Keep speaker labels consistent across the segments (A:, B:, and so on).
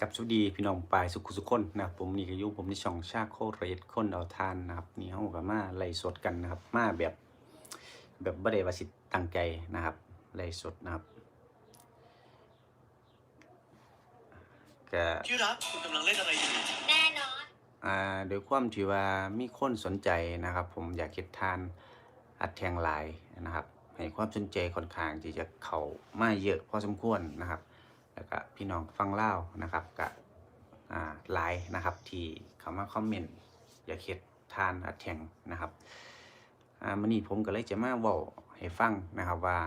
A: กับสวัสดีพี่น้องปลายสุขุสุขคนนะครับผมนี่ก็อยู่ผมในช่องชาโคเรดคนเอาทานนะครับนี่เฮาก็มาไล่สดกันนะครับ มาแบบแบบบ่ได้ว่าสิตั้งใจนะครับไล่สดนะครับก็
B: ที่รักคุณกำลังเล่นอะไรอยู่
C: แน่นอน
A: อ่าโดยความที่ว่ามีคนสนใจนะครับ ผมอยากเฮ็ดทานอัดแทงหลายนะครับให้ความสนใจค่อนข้างที่จะเข้ามาเยอะพอสมควรนะครับ แล้วก็พี่น้องฟังเล่านะครับกับไลน์นะครับ ที่เข้ามาคอมเมนต์อย่าเฮ็ดทานอัดแทงนะครับมื้อนี้ผมก็เลยจะมาเว้าให้ฟังนะครับว่า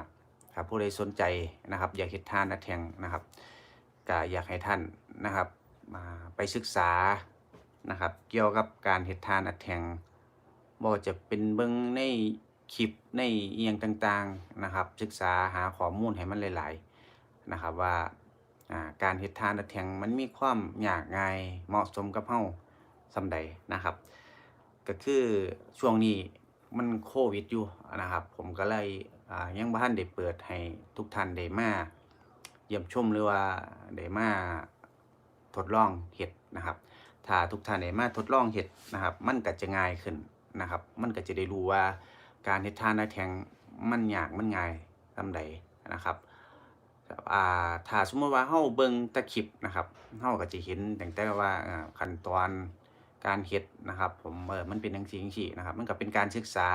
A: ถ้าผู้ใดสนใจนะครับ อยากเฮ็ดทานอัดแทงนะครับก็อยากให้ท่านนะครับมาไปศึกษานะครับ เกี่ยวกับการเฮ็ดทานอัดแทงบ่จะเป็นเบิ่งในคลิปในเอียงต่างๆนะครับ ศึกษาหาข้อมูลให้มันหลาย ๆ นะครับว่า การเฮ็ดทานแทงมันมีความยากง่ายเหมาะสมกับเฮาสำใดนะครับ ก็คือช่วงนี้มันโควิดอยู่นะครับ ผมก็เลยยังบ่ทันได้เปิดให้ทุกท่านได้มาเยี่ยมชมหรือว่าได้มาทดลองเฮ็ดนะครับ ถ้าทุกท่านได้มาทดลองเฮ็ดนะครับ มันก็จะง่ายขึ้นนะครับ มันก็จะได้รู้ว่าการเฮ็ดทานแทงมันยากมันง่ายสำใดนะครับ ครับอ่าถ้าสมมติว่าเฮาเบิ่งแตะคลิปนะครับเฮาก็จะเห็นตั้งแต่ว่าขั้นตอนการเฮ็ดนะครับ ผมเออมันเป็นจังซี่จังซี่นะครับ มันก็เป็นการศึกษา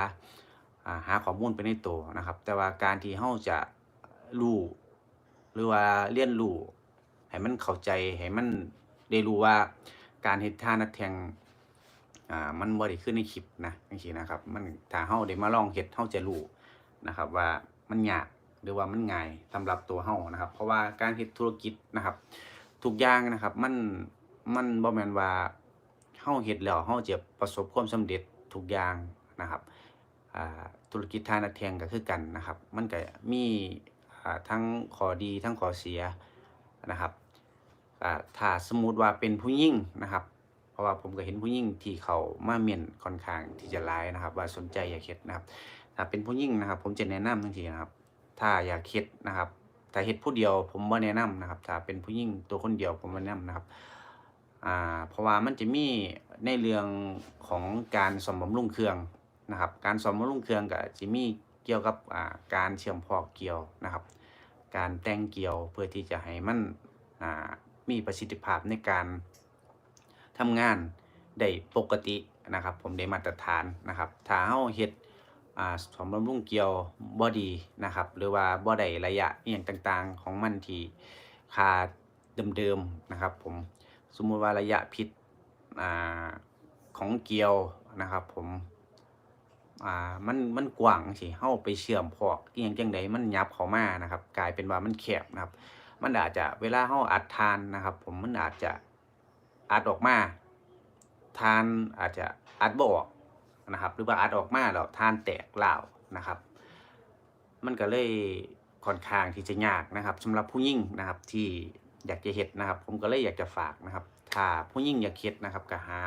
A: อ่าหาข้อมูลไปในตัวนะครับ แต่ว่าการที่เฮาจะรู้หรือว่าเรียนรู้ให้มันเข้าใจให้มันได้รู้ว่าการเฮ็ดท่านัดแทงอ่ามันบ่ได้ขึ้นในคลิปนะจังซี่นะครับ มันถ้าเฮาได้มาลองเฮ็ดเฮาจะรู้นะครับ ว่ามันยาก หรือว่ามันง่ายสำหรับตัวเฮานะครับ เพราะว่าการเฮ็ดธุรกิจนะครับทุกอย่างนะครับ มันมันบ่แม่นว่าเฮาเฮ็ดแล้วเฮาจะประสบความสำเร็จทุกอย่างนะครับธุรกิจทางนักแทงก็คือกันนะครับ มันก็มีทั้งข้อดีทั้งข้อเสียนะครับถ้าสมมุติว่าเป็นผู้หญิงนะครับ เพราะว่าผมก็เห็นผู้หญิงที่เขามาเม่นค่อนข้างที่จะหลายนะครับ ว่าสนใจอยากเฮ็ดนะครับ ถ้าเป็นผู้หญิงนะครับ ผมจะแนะนำทังทีนะครับ ถ้าอยากเฮ็ดนะครับถ้าเฮ็ดผู้เดียวผมบ่แนะนำนะครับ ถ้าเป็นผู้หญิงตัวคนเดียวผมบ่แนะนำนะครับอ่าเพราะว่ามันจะมีในเรื่องของการซ่อมบำรุงเครื่องนะครับ การซ่อมบำรุงเครื่องก็สิมีเกี่ยวกับอ่าการเชื่อมพอกเกี่ยวนะครับ การแต่งเกี่ยวเพื่อที่จะให้มันอ่ามีประสิทธิภาพในการทำงานได้ปกตินะครับ ผมได้มาตรฐานนะครับ ถ้าเฮาเฮ็ด อ่าสมบำรุงเกี่ยวบ่ดีนะครับ หรือว่าบ่ได้ระยะเอหย่างต่างๆ ของมันที่ค่าเดิมๆนะครับ ผมสมมุติว่าระยะผิดอ่าของเกี่ยวนะครับ ผมอ่ามันมันกว้างสิเฮาไปเชื่อมพอกอหยังจังใดมันยับเข้ามานะครับ กลายเป็นว่ามันแคบนะครับ มันอาจจะเวลาเฮาอัดทานนะครับ ผมมันอาจจะอัดออกมา ทานอาจจะอัดบ่ออก นะครับ หรือว่าอัดออกมาแล้วท่านแตกเหล่านะครับ มันก็เลยค่อนข้างที่จะยากนะครับสำหรับผู้หญิงนะครับที่อยากจะเฮ็ดนะครับ ผมก็เลยอยากจะฝากนะครับ ถ้าผู้หญิงอยากเฮ็ดนะครับก็หา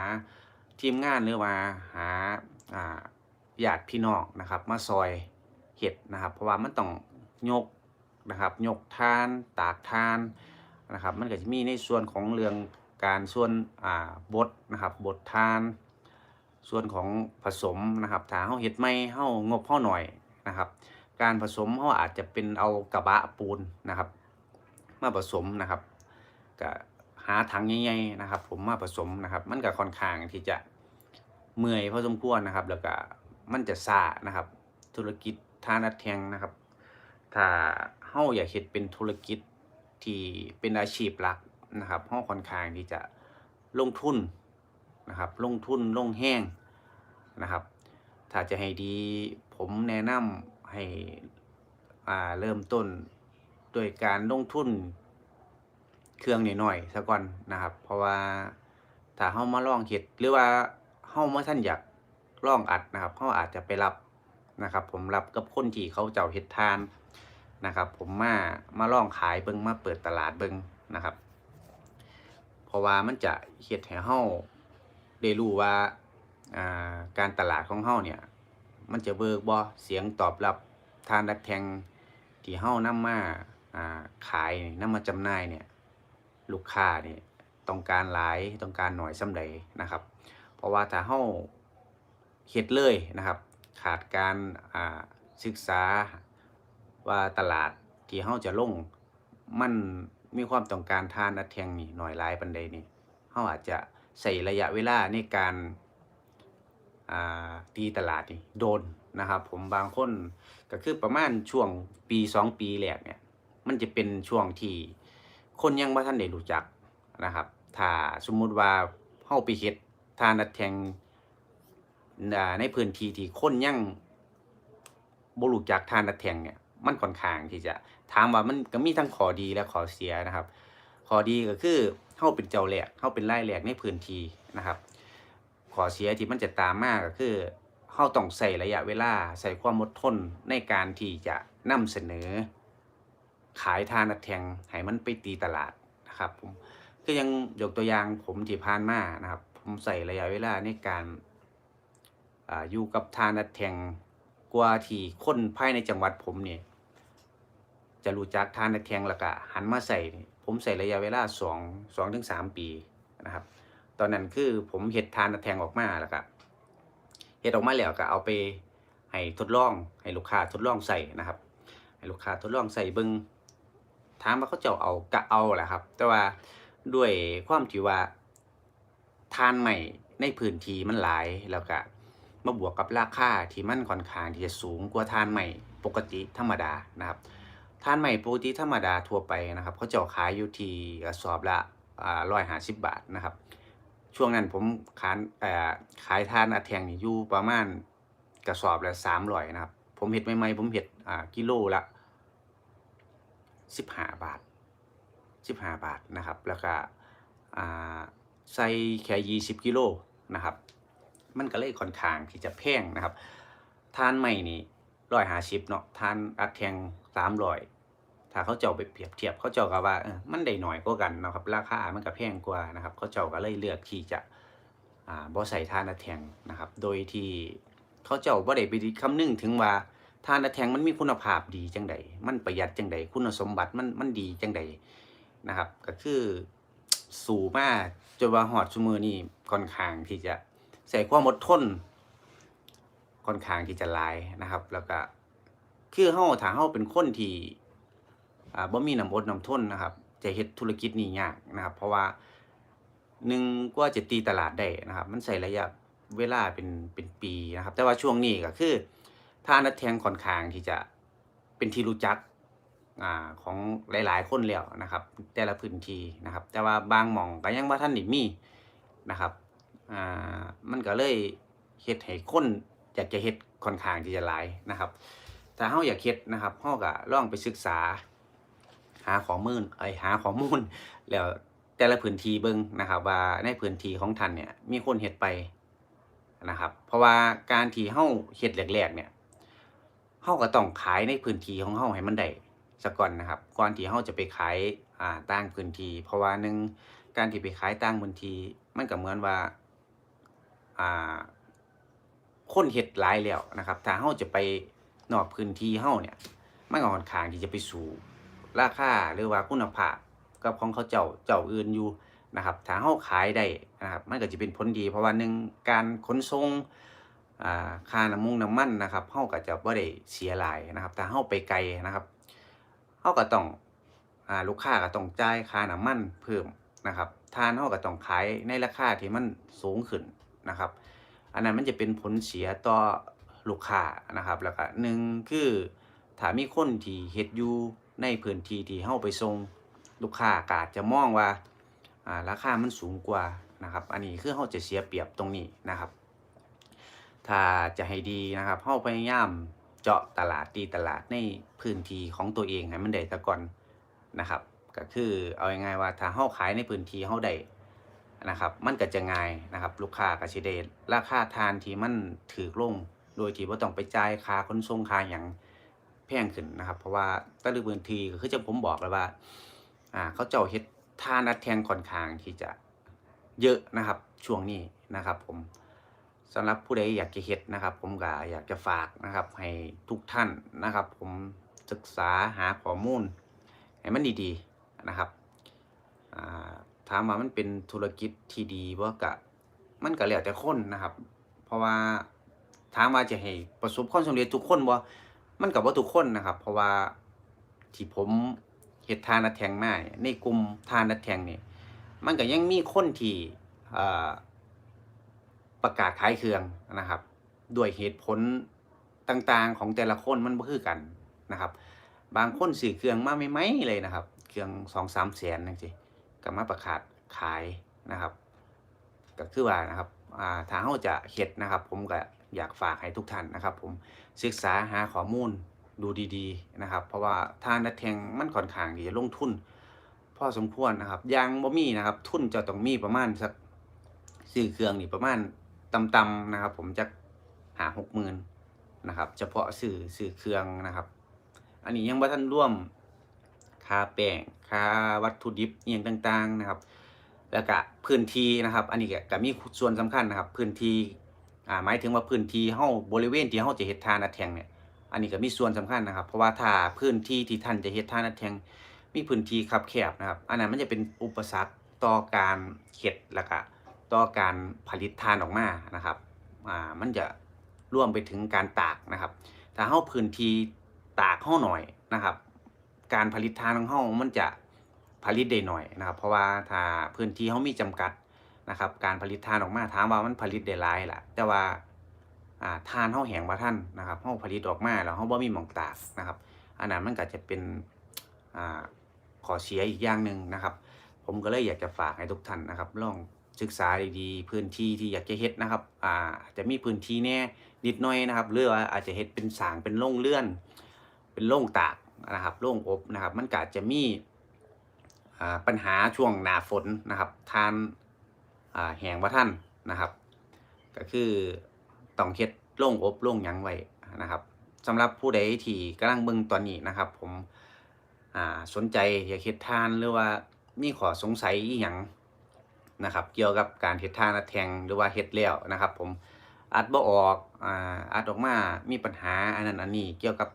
A: ทีมงานหรือว่าหาอ่าญาติพี่น้องนะครับ มาซอยเฮ็ดนะครับ เพราะว่ามันต้องยกนะครับยกทานตากทานนะครับ มันก็จะมีในส่วนของเรื่องการส่วนบดนะครับบดทาน ส่วนของผสมนะครับถ้าเฮาเฮ็ดไม่เฮางบเฮาหน่อยนะครับ การผสมเฮาอาจจะเป็นเอากระบะปูนนะครับ มาผสมนะครับก็หาถังใหญ่ๆนะครับ ผมมาผสมนะครับ มันก็ค่อนข้างที่จะเมื่อยพอสมควรนะครับ แล้วก็มันจะซ่านะครับ ธุรกิจทานัดแทงนะครับ ถ้าเฮาอยากเฮ็ดเป็นธุรกิจที่เป็นอาชีพหลักนะครับเฮาค่อนข้างที่จะลงทุน นะครับ ลงทุนลงแห้งนะครับ ถ้าจะให้ดีผมแนะนำให้เริ่มต้นโดยการลงทุนเครื่องน้อยๆซะก่อนนะครับ เพราะว่าถ้าเฮามาลองเฮ็ดหรือว่าเฮามาท่านอยากลองอัดนะครับเฮาอาจจะไปรับนะครับ ผมรับกับคนที่เขาเจ้าเฮ็ดทานนะครับ ผมมามาลองขายเบิ่งมาเปิดตลาดเบิ่งนะครับ เพราะว่ามันจะเฮ็ดให้เฮา ได้รู้ว่าการตลาดของเฮาเนี่ย มันจะเบิกบ่เสียงตอบรับทานดักแทงที่เฮานำมาอ่าขายนี่นมาจำหน่ายเนี่ยลูกค้านี่ต้องการหลายต้องการหน่อยส่ำใดนะครับ เพราะว่าถ้าเฮาเฮ็ดเลยนะครับ ขาดการศึกษาว่าตลาดที่เฮาจะลงมันมีความต้องการทานอัดแทงนี่หน่อยหลายปานใดนี่เฮาอาจจะ ใช้ระยะเวลาในการตีตลาดนี่โดนนะครับผมบางคนก็คือประมาณช่วงปี 2 ปีแรกเนี่ยมันจะเป็นช่วงที่คนยังบ่ทันได้รู้จักนะครับ ถ้าสมมุติว่าเฮาไปเฮ็ดทานัดแทงในพื้นที่ที่คนยังบ่รู้จักทานัดแทงเนี่ยมันค่อนข้างที่จะถามว่ามันก็มีทั้งข้อดีและข้อเสียนะครับข้อดีก็คือ เฮาเป็นเจ้าแรกเฮาเป็นรายแรกในพื้นที่นะครับขอเสียที่มันจะตามมาก็คือเฮาต้องใส่ระยะเวลาใส่ความอดทนในการที่จะนำเสนอ ขายทานัดแทงให้มันไปตีตลาดนะครับผมก็ยังยกตัวอย่างผมที่ผ่านมานะครับ ผมใส่ระยะเวลาในการออยู่กับทานัดแทงกว่าที่คนภายในจังหวัดผมเนี่ยจะรู้จักทานัดแทงแล้วก็หันมาใส่ ผมใส่ระยะเวลาสองสองถึงสามปีนะครับ ตอนนั้นคือผมเห็ดทานแทงออกมาแล้วก็เห็ดออกมาแล้วก็เอาไปให้ทดลองให้ลูกค้าทดลองใส่นะครับ ให้ลูกค้าทดลองใส่เบิงถามว่าเขาเจ้าเอากะเอาแหละครับ แต่ว่าด้วยความที่ว่าทานใหม่ในพื้นที่มันหลายแล้วก็มาบวกกับราคาที่มันค่อนข้างที่จะสูงกว่าทานใหม่ปกติธรรมดานะครับ ทานใหม่ปกติธรรมดาทั่วไปนะครับเขาเจ้าขายอยู่ที่กระสอบละร้อยห้าสิบบาทนะครับ ช่วงนั้นผมขายขายทานอาแทงนี่อยู่ประมาณกระสอบละสามร้อยนะครับ ผมเห็ดใหม่ๆผมเห็ดกิโลละสิบห้าบาทสิบห้าบาทนะครับ แล้วก็ใส่แค่ยี่สิบกิโลนะครับ มันก็เลยค่อนข้างที่จะแพงนะครับทานใหม่นี่ ร้อยหาชิปเนาะทานอัดแทงสามร้อยถ้าเขาเจ้าไปเปรียบเทียบเขาเจ้าก็ว่าเออมันได้หน่อยกว่ากันเนาะครับราคามันก็แพงกว่านะครับ เขาเจ้าก็เลยเลือกที่จะอ่าบ่ใส่ทานอัดแทงนะครับ โดยที่เขาเจ้าบ่ได้ไปคำนึงถึงว่าทานอัดแทงมันมีคุณภาพดีจังใดมันประหยัดจังใดคุณสมบัติมันมันดีจังใดนะครับ ก็คือสูมากจนว่าฮอดซุมือนี่ค่อนข้างที่จะใส่ความอดทน ค่อนข้างที่จะลายนะครับ แล้วก็คือเฮาถ้าเฮาเป็นคนที่บ่มีน้ำอดน้ำทนนะครับ จะเฮ็ดธุรกิจนี้ยากนะครับ เพราะว่าหนึ่งกว่าจะตีตลาดได้นะครับ มันใช้ระยะเวลาเป็นเป็นปีนะครับ แต่ว่าช่วงนี้ก็คือถ้านัดแทงค่อนข้างที่จะเป็นที่รู้จักอของหลาย ๆ คนแล้วนะครับ แต่ละพื้นที่นะครับ แต่ว่าบางหม่องก็ยังบ่าทันได้มีนะครับอ่ามันก็เลยเฮ็ดให้คน อยากจะเฮ็ดค่อนข้างที่จะหลายนะครับถ้าเฮาอยากเฮ็ดนะครับเฮาก็ลองไปศึกษา หาข้อมูลไอยหาข้อมูล แล้วแต่ละพื้นที่เบิ่งนะครับว่าในพื้นที่ของท่านเนี่ยมีคนเฮ็ดไปนะครับ เพราะว่าการที่เฮาเฮ็ดแรกๆเนี่ยเฮาก็ต้องขายในพื้นที่ของเฮาให้มันได้ซะก่อนนะครับก่อนที่เฮาจะไปขายอ่าต่างพื้นที่เพราะว่าหนึ่งการที่ไปขายต่างพื้นที่มันก็เหมือนว่าอ่า คนเฮ็ดหลายแล้วนะครับ ถ้าเฮาจะไปนอกพื้นที่เฮาเนี่ยมันก็ค่อนข้างที่จะไปสู่ราคาหรือว่าคุณภาพกับของเขาเจ้าเจ้าอื่นอยู่นะครับถ้าเฮาขายได้นะครับมันก็จะเป็นผลดี เพราะว่าหนึ่งการขนส่งค่าน้ำมุงน้ำมันนะครับเฮาก็จะบ่ได้เสียหลายนะครับถ้าเฮาไปไกลนะครับเฮาก็ต้องอลูกค้าก็ต้องจ่ายค่าน้ำมันเพิ่มนะครับทานเฮาก็ต้องขายในราคาที่มันสูงขึ้นนะครับ อันนั้นมันจะเป็นผลเสียต่อลูกค้านะครับแล้วก็หนึ่งคือถ้ามีคนที่เฮ็ดอยู่ในพื้นที่ที่เฮาไปส่งลูกค้ากาจจะมองว่าอ่าราคามันสูงกว่านะครับ อันนี้คือเฮาจะเสียเปรียบตรงนี้นะครับ ถ้าจะให้ดีนะครับเฮาพยายามเจาะตลาดตีตลาดในพื้นที่ของตัวเองให้มันได้ซะก่อนนะครับ ก็คือเอาง่ายๆว่าถ้าเฮาขายในพื้นที่เฮาได้ นะครับมันก็จะง่ายนะครับลูกค้าก็สิได้ราคาทานที่มันถือลง โดยที่บ่ต้องไปจ่ายค่าขนส่งค่าหยังแพงขึ้นนะครับ เพราะว่าแต่ละพื้นที่ก็คือจะผมบอกแล้วว่าอ่าเขาเจ้าเฮ็ดทานัดแทงค่อนข้างที่จะเยอะนะครับช่วงนี้นะครับ ผมสำหรับผู้ใดอยากจะเฮ็ดนะครับ ผมก็อยากจะฝากนะครับ ให้ทุกท่านนะครับ ผมศึกษาหาข้อมูลให้มันดีๆนะครับอ่า ถามว่ามันเป็นธุรกิจที่ดีบ่ก็มันก็แล้วแต่คนนะครับ เพราะว่าถามว่าจะให้ประสบความสำเร็จทุกคนบ่มันก็บ่าทุกคนนะครับ เพราะว่าที่ผมเฮ็ดทานัดแทงมาเนี่ยในกลุ่มทานัดแทงเนี่ยมันก็ยังมีคนที่ประกาศขายเครื่องนะครับ ด้วยเหตุผลต่างๆของแต่ละคนมันบ่คือกันนะครับ บางคนซื้อเครื่องมาใหม่ๆเลยนะครับ เครื่องสองสามแสนจังซี่ ก็มาประกาศขายนะครับ ก็คือว่านะครับอ่าถ้าเราจะเฮ็ดนะครับ ผมก็อยากฝากให้ทุกท่านนะครับ ผมศึกษาหาข้อมูลดูดีๆนะครับ เพราะว่าทางนัดแทงมันค่อนข้างที่จะลงทุนพอสมควรนะครับยังบ่มีนะครับ ทุนจะต้องมีประมาณสักซื้อเครื่องนี่ประมาณต่ำๆนะครับ ผมจะหาหกหมื่นนะครับ เฉพาะซื้อซื้อเครื่องนะครับ อันนี้ยังบ่ทันร่วม ค่าแป้งค่าวัตถุดิบอหย่างต่างๆนะครับ แล้วก็พื้นที่นะครับ อันนี้ก็มีส่วนสำคัญนะครับ พื้นที่อ่าหมายถึงว่าพื้นที่เฮาบริเวณที่เฮาจะเฮ็ดทานอัดแทงเนี่ยอันนี้ก็มีส่วนสำคัญนะครับ เพราะว่าถ้าพื้นที่ที่ท่านจะเฮ็ดทานอัดแทงมีพื้นที่คับแคบนะครับ อันนั้นมันจะเป็นอุปสรรคต่อการเฮ็ดแล้วก็ต่อการผลิตทานออกมานะครับอ่ามันจะร่วมไปถึงการตากนะครับ ถ้าเฮาพื้นที่ตากเฮาหน่อยนะครับ การผลิตทานของเฮามันจะผลิตได้หน่อยนะครับ เพราะว่าถ้าพื้นที่เฮามีจำกัดนะครับ การผลิตทานออกมาถามว่ามันผลิตได้หลายล่ะ แต่ว่าอ่าทานเฮาแห้งบ่ทันนะครับเฮาผลิตออกมาแล้วเฮาบ่มีหม่องตากนะครับอันนั้นมันก็จะเป็นอ่าขอเสียอีกอย่างหนึ่งนะครับ ผมก็เลยอยากจะฝากให้ทุกท่านนะครับลองศึกษาดีๆพื้นที่ที่อยากจะเฮ็ดนะครับอ่าจจะมีพื้นที่แน่นิดหน่อยนะครับหรือว่าอาจจะเฮ็ดเป็นสางเป็นโรงเรือน เป็นโรงตาก นะครับโรงอบนะครับ มันก็อาจจะมีปัญหาช่วงหนาฝนนะครับทานแหงบ่ทันนะครับ ก็คือต้องเฮ็ดโรงอบโรงยังไว้นะครับสำหรับผู้ใดที่กำลังเบิ่งตอนนี้นะครับ ผมสนใจอยากเฮ็ดทานหรือว่ามีข้อสงสัยอีหยังนะครับ เกี่ยวกับการเฮ็ดทานแทงหรือว่าเฮ็ดแล้วนะครับ ผมอัดบ่ออกอัดออกมามีปัญหาอันนั้นอันนี้เกี่ยวกับ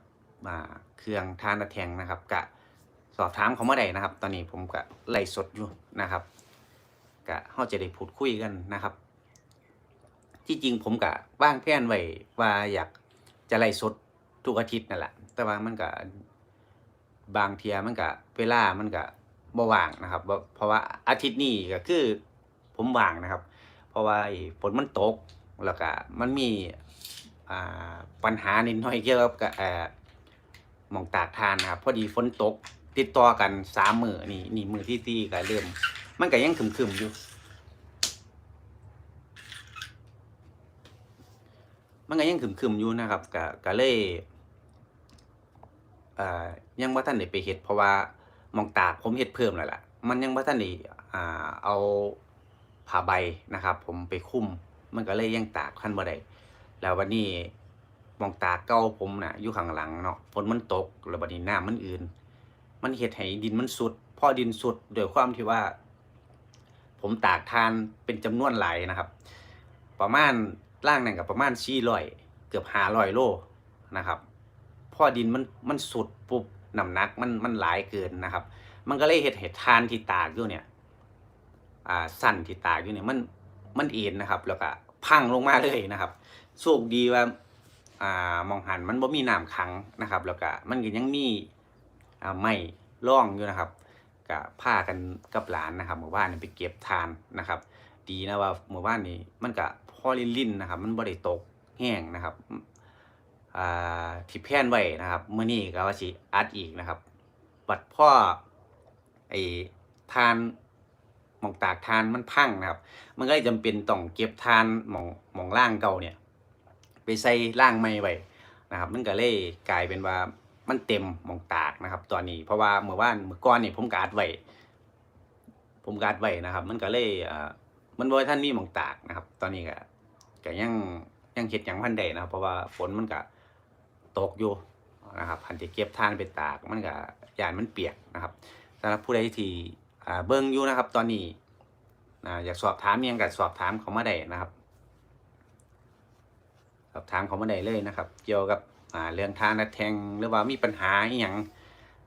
A: เครื่องทานอัดแทงนะครับกะสอบถามเขาเมาได้นะครับ ตอนนี้ผมก็ไล่สดอยู่นะครับกะเฮาจะได้พูดคุยกันนะครับ ที่จริงผมกะวางแผนไว้ว่าอยากจะไล่สดทุกอาทิตย์นั่นแหละแต่ว่ามันก็บางเทียมันก็เวลามันก็บ่ว่างนะครับ เพราะว่าอาทิตย์นี้ก็คือผมว่างนะครับ เพราะว่าฝนมันตกแล้วก็มันมีปัญหานิดหน่อยเกี่ยวกับกับ มองตากทานครับพอดีฝนตก ติดต่อกันสามมือนี่นี่มือที่สี่ก็เริ่ม มันก็ยังคึมๆอยู่ มันก็ยังขึมๆอยู่นะครับก็ก็เลยเอ่อยังบ่าทันได้ไปเฮ็ดเพราะว่ามองตากผมเฮ็ดเพิ่มแล้วล่ะ มันยังบ่าทันได้อ่าเอาผ้าใบนะครับ ผมไปคลุมมันก็เลยยังตากคันบ่ได้แล้ววันนี้ มองตาเก่าผมน่ะอยู่ข้างหลังเนาะฝนมันตกแล้วบัดนี้น้ำมันอื่น มันเฮ็ดให้ดินมันสุดพอดินสุดด้วยความที่ว่า ผมตากทานเป็นจำนวนหลายนะครับ ประมาณล่างนั่นกับประมาณ400เกือบ500โลนะครับพอดินมันมันสุดปุ๊บน้ำหนักมันมันหลายเกินนะครับ มันก็เลยเฮ็ดให้ทานที่ตากอยู่เนี่ยอ่าสั้นที่ตากอยู่เนี่ยมันมันเอ็นนะครับ แล้วก็พังลงมาเลยนะครับโชคดีว่า อ่ามองหันมันบ่มีน้ำขังนะครับ แล้วก็มันก็ยังมีอ่าไม้ร่องอยู่นะครับก็พากันกับหลานนะครับเมื่อวานนี่ไปเก็บทานนะครับ ดีนะว่าเมื่อวานนี้มันก็พอลินลินๆนะครับ มันบ่ได้ตกแห้งนะครับอ่าที่แพนไว้นะครับมื้อนี้ก็ว่าสิอัดอีกนะครับ บัดพ่อไอ้ทานมองตากทานมันพังนะครับ มันก็เลยจำเป็นต้องเก็บทานมองมองล่างเก่าเนี่ย ไปใส่ล่างใหม่ไว้นะครับมันก็เลยกลายเป็นว่ามันเต็มมองตากนะครับ ตอนนี้เพราะว่าเมื่อวานเมื่อก่อนนี่ผมกอัดไว้ผมกอัดไว้นะครับ มันก็เลยมันบ่ท่านมีมองตากนะครับ ตอนนี้ก็ก็ยังยังเฮ็ดหยังพันใดนะครับ เพราะว่าฝนมันก็ตกอยู่นะครับพันจะเก็บทานไปตากมันก็ยานมันเปียกนะครับสำหรับผู้ใดที่เบิ่งอยู่นะครับ ตอนนี้อยากสอบถามยังก็สอบถามเขามาได้นะครับ สอบถามเขามาได้เลยนะครับ เกี่ยวกับเรื่องทางนัดแทงหรือว่ามีปัญหาอหยัง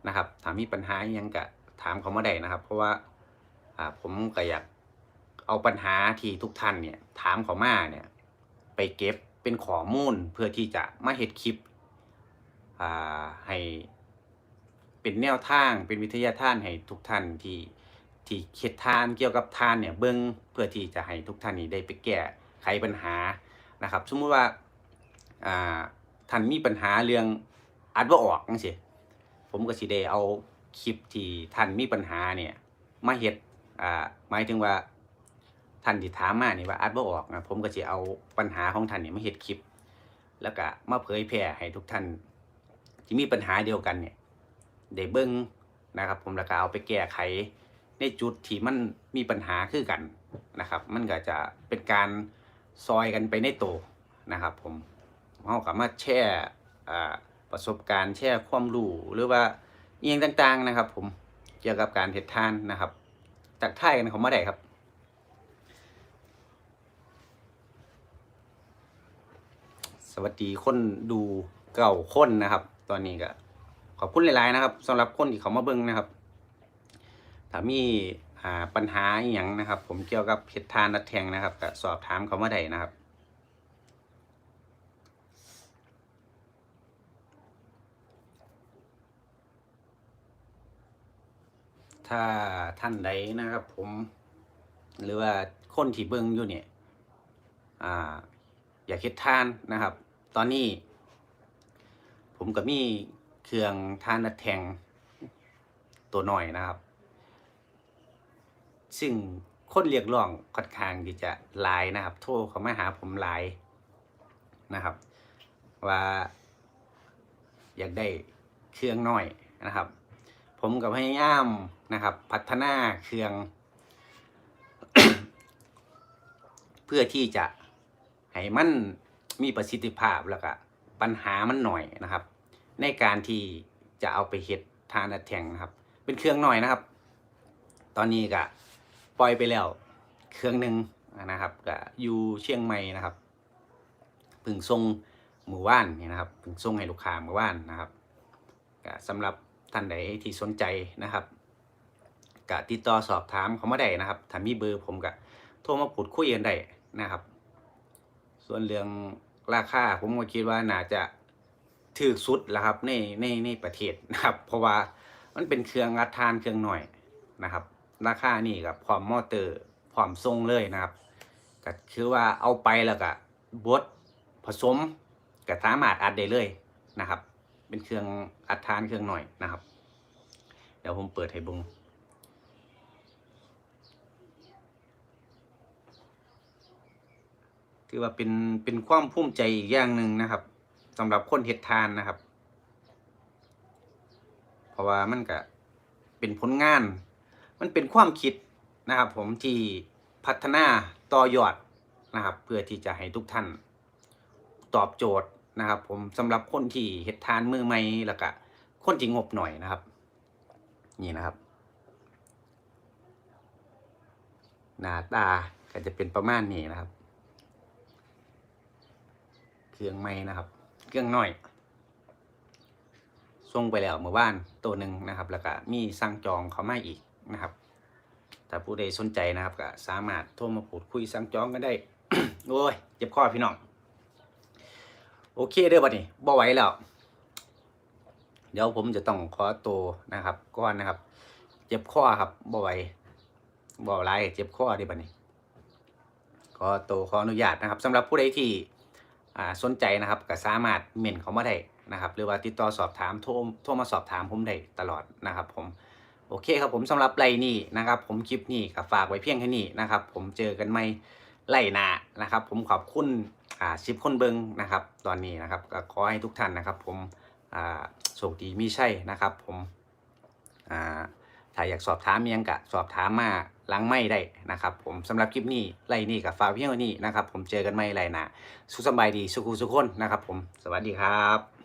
A: นะครับถามมีปัญหาอหยังก็ถามเขามาได้นะครับ เพราะว่าผมก็อยากเอาปัญหาที่ทุกท่านเนี่ยถามเขามาเนี่ยไปเก็บเป็นข้อมูลเพื่อที่จะมาเฮ็ดคลิปให้เป็นแนวทางเป็นวิทยาทานให้ทุกท่านที่ที่เฮ็ดทานเกี่ยวกับทานเนี่ยเบิ่งเพื่อที่จะให้ทุกท่านนี่ได้ไปแก้ไขปัญหานะครับ สมมติว่า อ่าท่านมีปัญหาเรื่องอัดบ่าออกจังซี่ผมก็สิได้เอาคลิปที่ท่านมีปัญหาเนี่ยมาเฮ็ดอ่าหมายถึงว่าท่านที่ถามมานี่ว่าอัดบ่ออกนะผมก็จะเอาปัญหาของท่านนี่มาเฮ็ดคลิป แล้วก็มาเผยแพร่ให้ทุกท่านที่มีปัญหาเดียวกันเนี่ยได้เบิ่งนะครับ ผมแล้วก็เอาไปแก้ไขในจุดที่มันมีปัญหาคือกันนะครับ มันก็จะเป็นการซอยกันไปในโตนะครับผม เฮาก็มาแชร์อ่าประสบการณ์แชร์ความรู้หรือว่าอหยังต่างๆนะครับ ผมเกี่ยวกับการเฮ็ดทานนะครับจากท่ายกันเขามาได้ครับสวัสดีคนดูเก่าคนนะครับ ตอนนี้ก็ขอบคุณหลายๆนะครับสำหรับคนที่เขามาเบิ่งนะครับถ้ามีปัญหาอย่างนะครับ ผมเกี่ยวกับเพชรทานนัดแทงนะครับก็สอบถามเขามาได้นะครับ ถ้าท่านใดนะครับ ผม หรือว่าคนที่เบิ่งอยู่เนี่ยอ่า อยากเฮ็ดทานนะครับ ตอนนี้ ผมก็มีเครื่องทานนัดแทงตัวหน่อยนะครับ ซึ่งคนเรียกร้องค่อนข้างที่จะหลายนะครับ โทรเขามาหาผมหลายนะครับ ว่าอยากได้เครื่องหน่อยนะครับ ผมกับพยายาม นะครับ พัฒนาเครื่อง เพื่อที่จะให้มันมีประสิทธิภาพแล้วก็ปัญหามันหน่อยนะครับ ในการที่จะเอาไปเฮ็ดทานแทงนะครับ เป็นเครื่องหน่อยนะครับ ตอนนี้ก็ปล่อยไปแล้ว เครื่องหนึ่งนะครับก็อยู่เชียงใหม่นะครับเพึ่งส่งหมู่บ้านนี่นะครับเพึ่งส่งให้ลูกค้าหมู่บ้านนะครับสำหรับท่านใดที่สนใจนะครับ ก็ติดต่อสอบถามเขามาได้นะครับถ้ามีเบอร์ผมก็โทรมาพูดคุยกันได้นะครับ ส่วนเรื่องราคาผมก็คิดว่าน่าจะถือสุดแล้วครับในในในประเทศนะครับ เพราะว่ามันเป็นเครื่องอัดทานเครื่องหน่อยนะครับ ราคานี่กับพร้อมมอเตอร์พร้อมทรงเลยนะครับก็คือว่าเอาไปแล้วก็บดผสมก็สามารถอัดได้เลยนะครับ เป็นเครื่องอัดทานเครื่องหน่อยนะครับ เดี๋ยวผมเปิดให้บุง ถือว่าเป็นเป็นความภูมิใจอีกอย่างหนึ่งนะครับสำหรับคนเฮ็ดทานนะครับ เพราะว่ามันก็เป็นผลงาน มันเป็นความคิดนะครับ ผมที่พัฒนาต่อยอดนะครับ เพื่อที่จะให้ทุกท่านตอบโจทย์นะครับ ผมสำหรับคนที่เฮ็ดทานมือใหม่แล้วก็คนที่งบหน่อยนะครับ นี่นะครับหน้าตาก็จะเป็นประมาณนี้นะครับ เครื่องไม้นะครับ เครื่องน้อยส่งไปแล้วเมื่อวานตัวหนึ่งนะครับ แล้วก็มีสั่งจองเขามาอีกนะครับ ถ้าผู้ใดสนใจนะครับก็สามารถโทรมาพูดคุยสั่งจองกันได้ โอ้ยเจ็บคอพี่น้อง โอเคเด้อบัดนี้บ่ไหวแล้ว เดี๋ยวผมจะต้องขอตัวนะครับก่อนนะครับ เจ็บคอครับบ่ไหวบ่ไหวเจ็บคอเด้อบัดนี้ขอตัวขออนุญาตนะครับสำหรับผู้ใดที่ สนใจนะครับก็สามารถเมนเขามาได้นะครับ หรือว่าติดต่อสอบถามโทรโทรมาสอบถามผมได้ตลอดนะครับผมโอเคครับผมสำหรับไลน์นี้นะครับ ผมคลิปนี้ก็ฝากไว้เพียงแค่นี้นะครับ ผมเจอกันไม่ไล่หนานะครับ ผมขอบคุณอ่าสิบคนเบิงนะครับ ตอนนี้นะครับก็ขอให้ทุกท่านนะครับ ผมอ่าโชคดีมีใช่นะครับ ผมอ่าถ้าอยากสอบถามยังกะสอบถามมา หลังไม่ได้นะครับผมสำหรับคลิปนี้ไล่นี่กับฟาเพียงนี้นะครับผมเจอกันไม่ไรนะสุขสบายดีสุขุสุขคนนะครับผมสวัสดีครับ